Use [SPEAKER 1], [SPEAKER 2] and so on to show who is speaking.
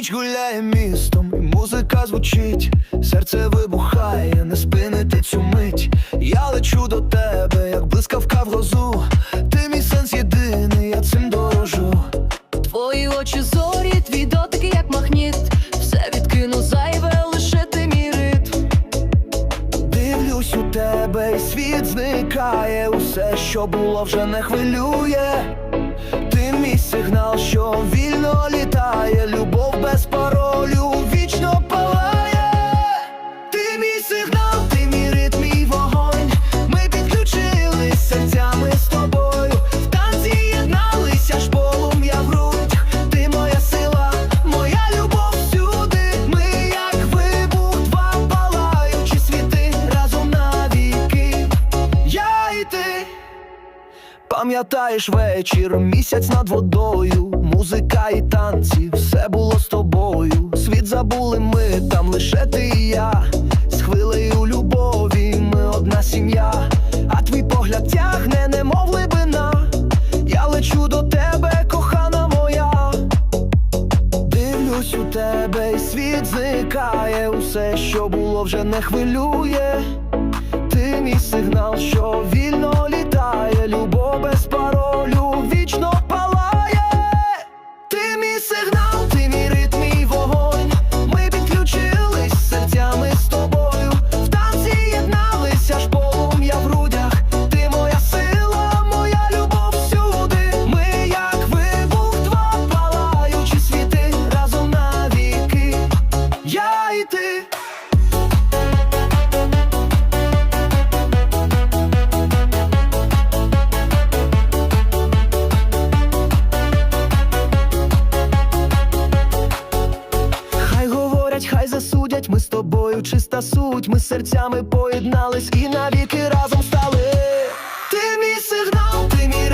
[SPEAKER 1] Ніч гуляє містом, і музика звучить, серце вибухає, не спинити цю мить. Я лечу до тебе, як блискавка в грозу. Ти мій сенс єдиний, я цим дорожу.
[SPEAKER 2] Твої очі зорі, твій дотик як магніт. Все відкину зайве, лише ти мій ритм.
[SPEAKER 1] Дивлюсь у тебе, і світ зникає. Усе, що було, вже не хвилює. Сигнал, що вільно літає. Любов без паролю Пам'ятаєш вечір, місяць над водою, музика і танці, все було з тобою. Світ забули ми, там лише ти і я, з хвилею любові, ми одна сім'я, а твій погляд тягне, немов глибина. Я лечу до тебе, кохана моя. Дивлюсь у тебе, і світ зникає, усе, що було, вже не хвилює. Ти мій сигнал, що вільно літає, тобою чиста суть, ми серцями поєднались і навіки разом стали. Ти мій сигнал, ти мій.